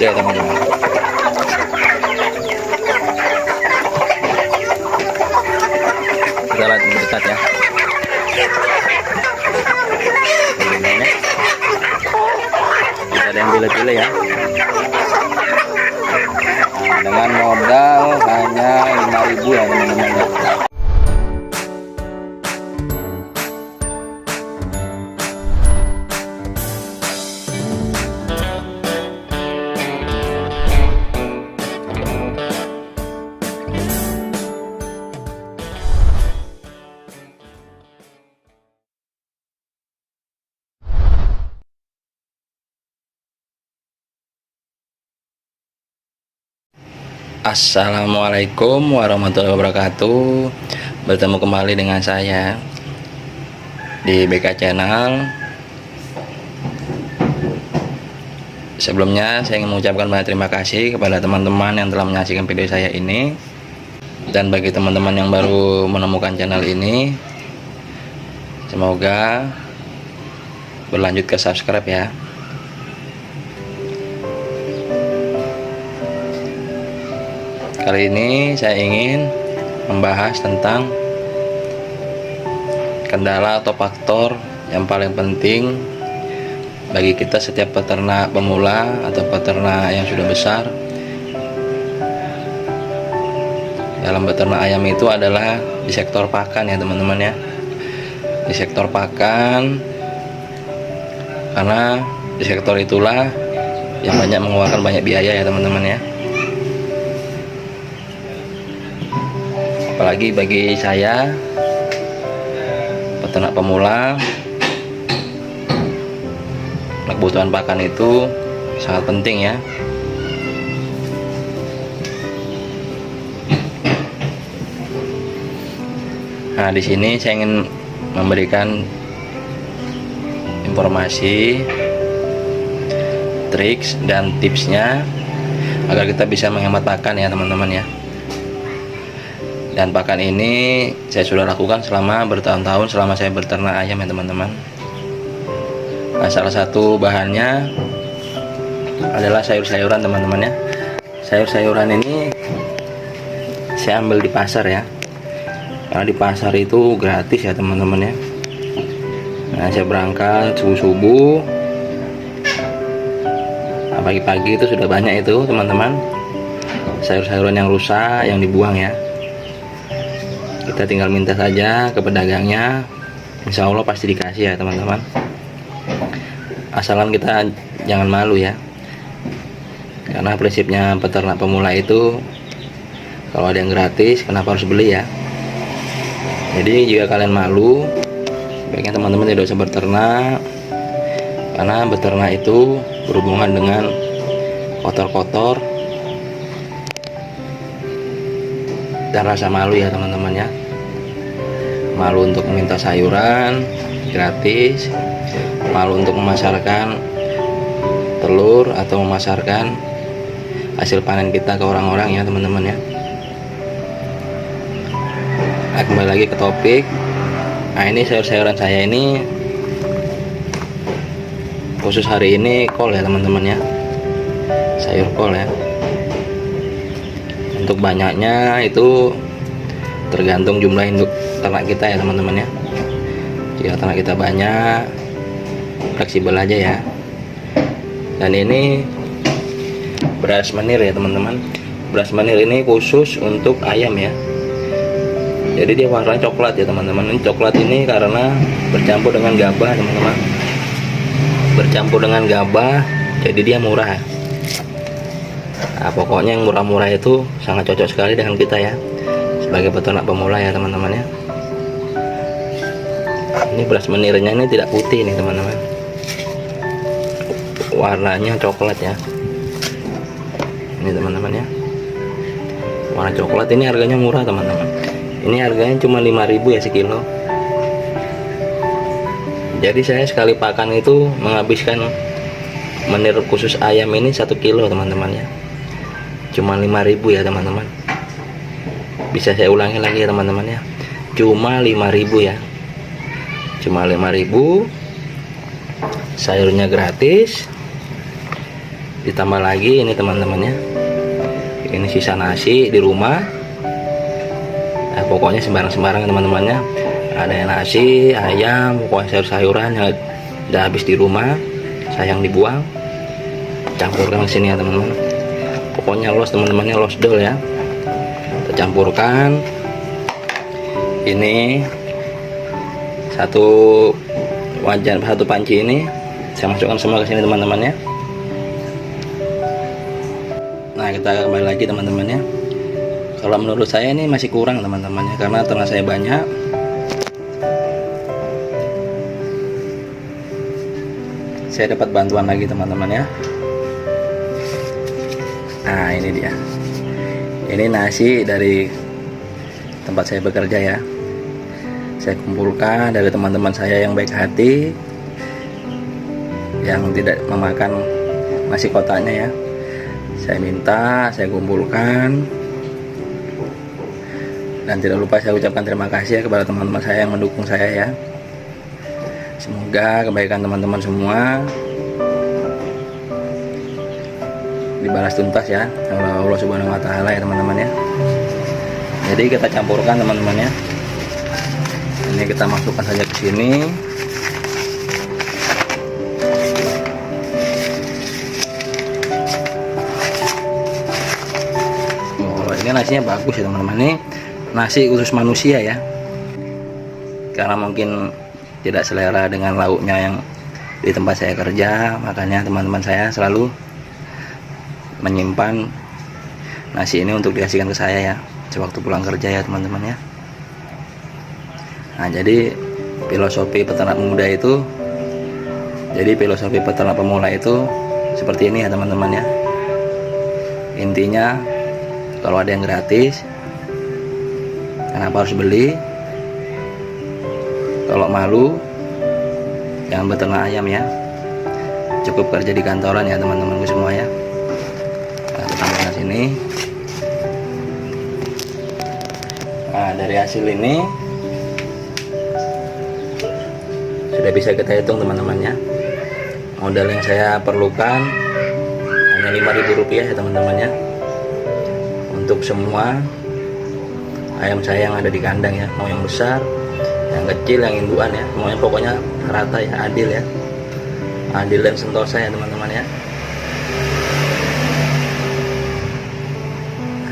ya Assalamualaikum warahmatullahi wabarakatuh. Bertemu kembali dengan saya Di BK Channel. Sebelumnya saya ingin mengucapkan banyak terima kasih Kepada teman-teman yang telah menyaksikan video saya ini. Dan bagi teman-teman yang baru menemukan channel ini Semoga Berlanjut ke subscribe ya Kali ini saya ingin membahas tentang kendala atau faktor yang paling penting bagi kita setiap peternak pemula atau peternak yang sudah besar. Dalam beternak ayam itu adalah di sektor pakan ya teman-teman ya. Di sektor pakan karena di sektor itulah yang banyak mengeluarkan banyak biaya ya teman-teman ya apalagi bagi saya peternak pemula kebutuhan pakan itu sangat penting ya. Nah di sini saya ingin memberikan informasi triks dan tipsnya agar kita bisa menghemat pakan ya teman-teman ya dan pakan ini saya sudah lakukan selama bertahun-tahun selama saya berternak ayam ya teman-teman. Nah salah satu bahannya adalah sayur-sayuran teman-teman ya. Sayur-sayuran ini saya ambil di pasar ya. Karena di pasar itu gratis ya teman-teman ya. Nah saya berangkat subuh-subuh. Nah, pagi-pagi itu sudah banyak itu teman-teman. Sayur-sayuran yang rusak yang dibuang ya kita tinggal minta saja ke pedagangnya. Insya Allah pasti dikasih ya teman-teman. Asalan kita jangan malu ya. Karena prinsipnya peternak pemula itu kalau ada yang gratis kenapa harus beli ya? Jadi jika kalian malu baiknya teman-teman tidak usah berternak. Karena beternak itu berhubungan dengan kotor-kotor dan rasa malu ya teman-teman ya malu untuk meminta sayuran gratis malu untuk memasarkan telur atau memasarkan hasil panen kita ke orang-orang ya teman-teman ya. Nah, kembali lagi ke topik. Nah ini sayur-sayuran saya ini khusus hari ini kol ya teman-teman ya. Sayur kol ya. Untuk banyaknya itu tergantung jumlah induk ternak kita ya teman-teman ya. Jika ternak kita banyak. Fleksibel aja ya. Dan ini beras menir ya teman-teman. Beras menir ini khusus untuk ayam ya. Jadi dia warnanya coklat ya teman-teman. Ini coklat ini karena bercampur dengan gabah teman-teman. Bercampur dengan gabah jadi dia murah. Nah, pokoknya yang murah-murah itu sangat cocok sekali dengan kita ya. Sebagai peternak pemula ya teman-teman ya ini beras menirnya ini tidak putih nih teman-teman. Warnanya coklat ya. Ini teman-teman ya. Warna coklat ini harganya murah teman-teman. Ini harganya cuma 5000 ya sekilo. Jadi saya sekali pakan itu menghabiskan menir khusus ayam ini satu kilo teman-teman ya. Cuma 5000 ya teman-teman. Bisa saya ulangi lagi ya teman-teman ya. Cuma 5000 ya cuma 5000 sayurnya gratis. Ditambah lagi ini teman-temannya. Ini sisa nasi di rumah. Nah, pokoknya sembarang-sembarang teman-temannya. Ada yang nasi ayam pokoknya sayur-sayuran yang udah habis di rumah sayang dibuang. Campurkan ke sini ya teman-teman. Pokoknya los teman-temannya los dol ya. Kita campurkan. Ini satu wajan satu panci ini saya masukkan semua ke sini teman-teman ya nah kita kembali lagi teman-teman ya kalau menurut saya ini masih kurang teman-teman ya karena ternak saya banyak. Saya dapat bantuan lagi teman-teman ya nah ini dia. Ini nasi dari tempat saya bekerja ya saya kumpulkan dari teman-teman saya yang baik hati yang tidak memakan nasi kotaknya ya saya minta saya kumpulkan dan tidak lupa saya ucapkan terima kasih ya kepada teman-teman saya yang mendukung saya ya semoga kebaikan teman-teman semua dibalas tuntas ya oleh Allah Subhanahu wa taala ya teman-teman ya. Jadi kita campurkan teman-teman ya. Ini kita masukkan saja ke sini. Oh, ini nasinya bagus ya teman-teman. Ini nasi khusus manusia ya. Karena mungkin tidak selera dengan lauknya yang di tempat saya kerja, makanya teman-teman saya selalu menyimpan nasi ini untuk dikasihkan ke saya ya sewaktu pulang kerja ya teman-teman ya nah jadi filosofi peternak muda itu jadi filosofi peternak pemula itu seperti ini ya teman-teman ya. Intinya kalau ada yang gratis kenapa harus beli? Kalau malu jangan beternak ayam ya. Cukup kerja di kantoran ya teman-temanku semua ya. Tambahkan sini. Nah dari hasil ini sudah bisa kita hitung teman-teman ya modal yang saya perlukan hanya 5000 rupiah ya teman-teman ya untuk semua ayam saya yang ada di kandang ya mau yang besar yang kecil yang induan ya. Semuanya pokoknya rata ya adil ya. Adil dan sentosa ya teman-teman ya.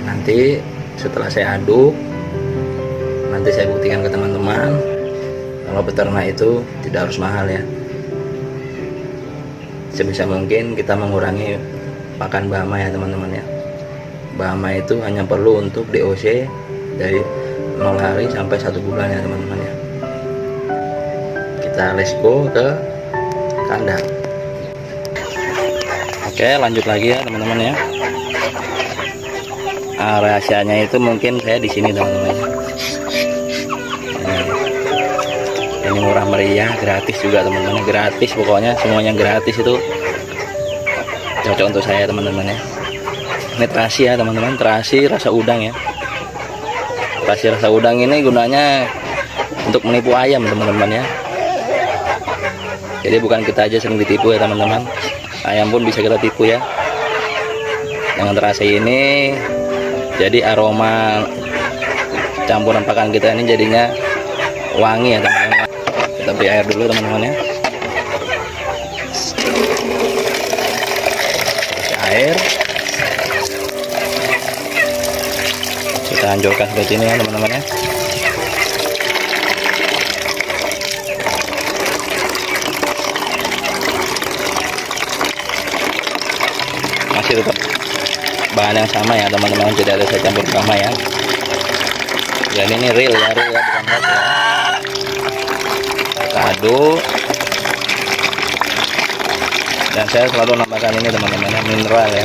Nanti setelah saya aduk nanti saya buktikan ke teman-teman kalau peternak itu tidak harus mahal ya. Sebisa mungkin kita mengurangi pakan bama ya teman-teman ya. Bama itu hanya perlu untuk DOC dari 0 hari sampai satu bulan ya teman-teman ya. Kita let's go ke kandang. Oke lanjut lagi ya teman-teman ya. Nah, rahasianya itu mungkin saya di sini teman-teman ini murah meriah gratis juga teman-teman. Gratis pokoknya semuanya gratis itu. Cocok untuk saya teman-teman ya. Ini terasi ya teman-teman. Terasi rasa udang ya. Terasi rasa udang ini gunanya untuk menipu ayam teman-teman ya. Jadi bukan kita aja sering ditipu ya teman-teman. Ayam pun bisa kita tipu ya. Dengan terasi ini jadi aroma campuran pakan kita ini jadinya wangi ya teman-teman kita beri air dulu teman-teman ya. Kasih air. Kita hancurkan seperti ini ya teman-teman ya. Masih tetap bahan yang sama ya teman-teman. Tidak ada saya campur sama ya. Dan ini real ya real ya bukan ya aduk dan saya selalu nambahkan ini teman-teman ya mineral ya.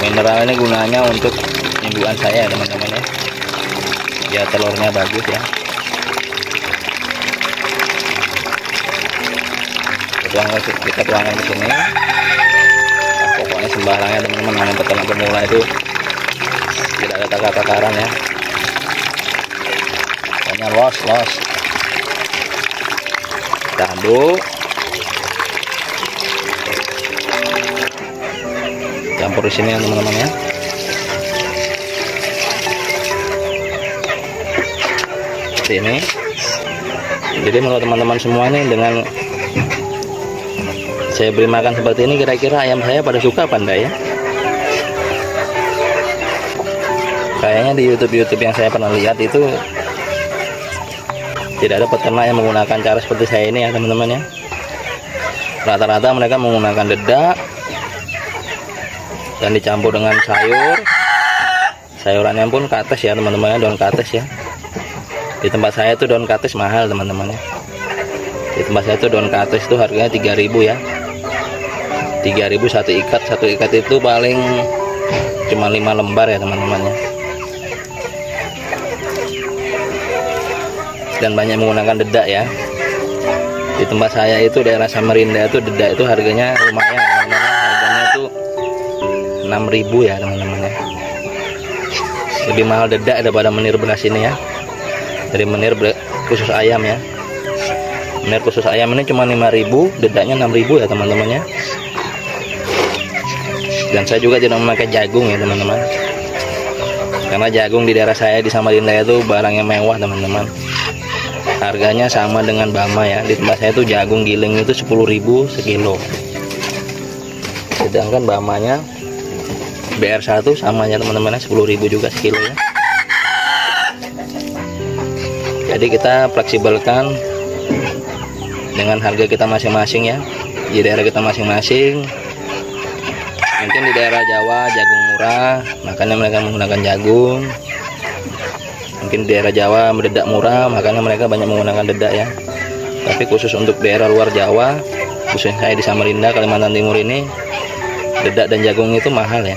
Mineral ini gunanya untuk induan saya teman-teman ya. Ya telurnya bagus ya. Kita tuangkan ke sini. Nah, pokoknya sembarangnya teman-teman namanya peternak pemula itu tidak ada takaran ya. Pokoknya los los kita aduk campur di sini ya teman-teman ya. Seperti ini. Jadi menurut teman-teman semua nih dengan saya beri makan seperti ini kira-kira ayam saya pada suka apa enggak ya? Kayaknya di YouTube-YouTube yang saya pernah lihat itu tidak ada peternak yang menggunakan cara seperti saya ini ya teman-teman ya. Rata-rata mereka menggunakan dedak dan dicampur dengan sayur. Sayurannya pun kates ya teman-teman ya daun kates ya. Di tempat saya itu daun kates mahal teman-teman ya. Di tempat saya itu daun kates itu harganya 3000 ya. 3000 satu ikat satu ikat itu paling cuma 5 lembar ya teman-teman ya dan banyak menggunakan dedak ya. Di tempat saya itu daerah Samarinda itu dedak itu harganya lumayan. Harganya itu 6000 ya teman-teman ya. Lebih mahal dedak daripada menir beras ini ya. Dari menir khusus ayam ya. Menir khusus ayam ini cuma 5000 dedaknya 6000 ya teman-teman ya. Dan saya juga tidak memakai jagung ya teman-teman. Karena jagung di daerah saya di Samarinda itu barang yang mewah teman-teman harganya sama dengan Bama ya. Di tempat saya itu jagung giling itu 10.000 sekilo. Sedangkan Bamanya BR1 samanya teman-teman 10.000 juga sekilo ya. Jadi kita fleksibelkan dengan harga kita masing-masing ya. Di daerah kita masing-masing. Mungkin di daerah Jawa jagung murah makanya mereka menggunakan jagung mungkin daerah Jawa mendedak murah makanya mereka banyak menggunakan dedak ya. Tapi khusus untuk daerah luar Jawa khususnya saya di Samarinda Kalimantan Timur ini dedak dan jagung itu mahal ya.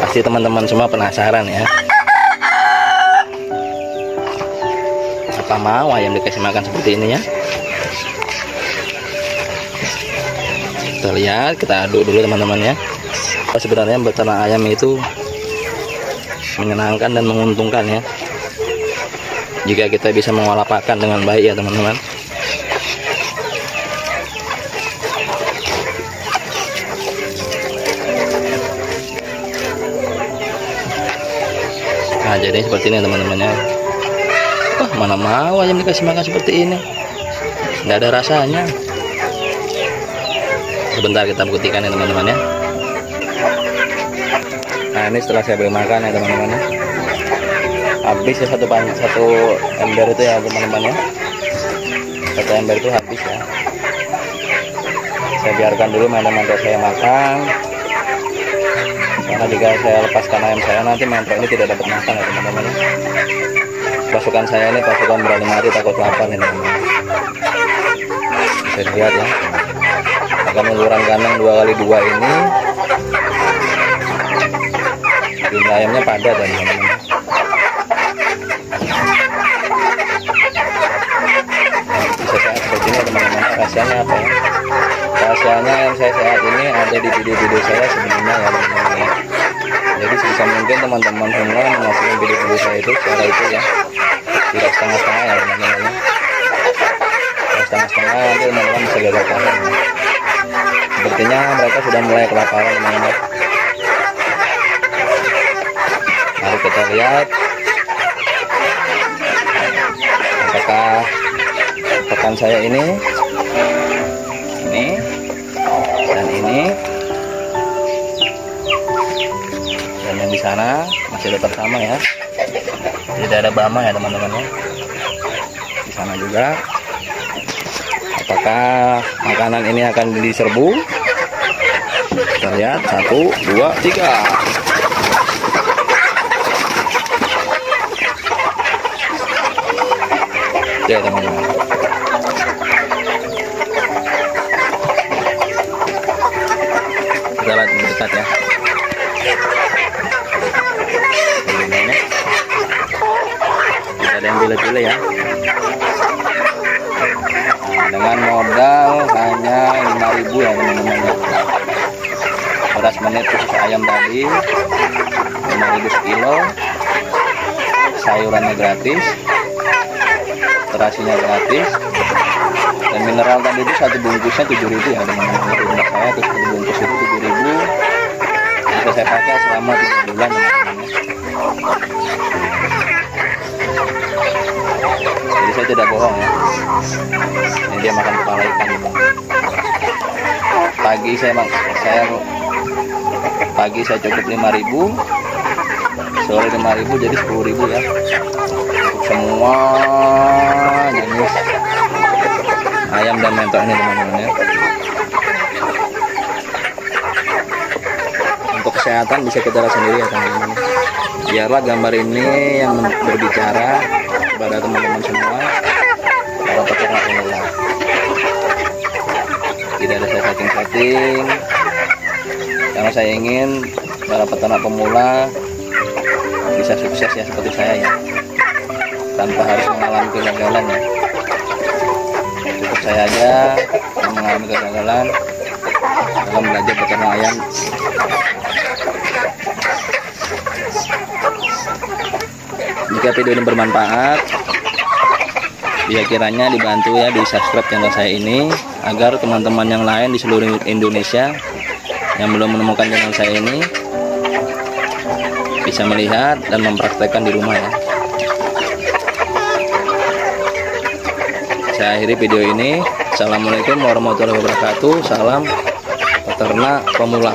Pasti teman-teman semua penasaran ya. Apa mau ayam dikasih makan seperti ini ya? Kita lihat kita aduk dulu teman-teman ya sebenarnya beternak ayam itu menyenangkan dan menguntungkan ya. Jika kita bisa mengolah pakan dengan baik ya teman-teman. Nah jadi seperti ini teman-temannya. Wah mana mau ayam dikasih makan seperti ini? Nggak ada rasanya. Sebentar kita buktikan ya teman-teman ya nah ini setelah saya beri makan ya teman-teman ya. Habis ya satu satu ember itu ya teman-teman ya. Satu ember itu habis ya. Saya biarkan dulu mantan-mantan saya makan. Karena jika saya lepaskan ayam saya nanti mantan ini tidak dapat makan ya teman-teman ya. Pasukan saya ini pasukan berani mati takut lapar nih teman-teman. Bisa dilihat ya. Akan uluran kandang dua kali dua ini jumlah ayamnya padat ya teman-teman. Bisa sehat seperti ini ya, teman-teman. Rahasianya apa ya? Rahasianya yang saya sehat ini ada di video-video saya sebelumnya ya teman-teman ya. Jadi sebisa mungkin teman-teman semua menghasilkan video-video saya itu secara itu ya tidak setengah-setengah ya teman-teman ya. Setengah-setengah nanti teman-teman bisa gagal panen ya. sepertinya mereka sudah mulai kelaparan teman-teman mari kita lihat. Apakah rekan saya ini? Ini. Dan ini. Dan yang di sana masih tetap sama ya. Tidak ada bama ya teman-teman ya. Di sana juga. Apakah makanan ini akan diserbu? Kita lihat. Satu dua tiga ya teman-teman. Kita lihat dekat ya. Tidak ada yang pilih-pilih ya. Dengan modal hanya 5000 ya teman-teman ya. Beras menit khusus ayam tadi 5000 sekilo. Sayurannya gratis terasinya gratis. Dan mineral tadi itu satu bungkusnya 7000 ya teman-teman untuk saya terus satu bungkus itu 7000 bisa saya pakai selama 3 bulan. Teman-teman jadi saya tidak bohong ya. Ini dia makan kepala ikan pagi saya saya pagi saya cukup 5000 sore 5000 jadi 10000 ya semua jenis ayam dan mentok ini teman-teman ya. Untuk kesehatan bisa kita lihat sendiri ya teman-teman. Biarlah gambar ini yang berbicara kepada teman-teman semua. Para peternak pemula tidak ada saya setting-setting karena saya ingin para peternak pemula bisa sukses ya seperti saya ya tanpa harus mengalami kegagalan ya. Cukup saya aja yang mengalami kegagalan. Dalam belajar peternak ayam. Jika video ini bermanfaat ya kiranya dibantu ya di subscribe channel saya ini agar teman-teman yang lain di seluruh Indonesia yang belum menemukan channel saya ini bisa melihat dan mempraktekkan di rumah ya saya akhiri video ini. Assalamualaikum warahmatullahi wabarakatuh. Salam peternak pemula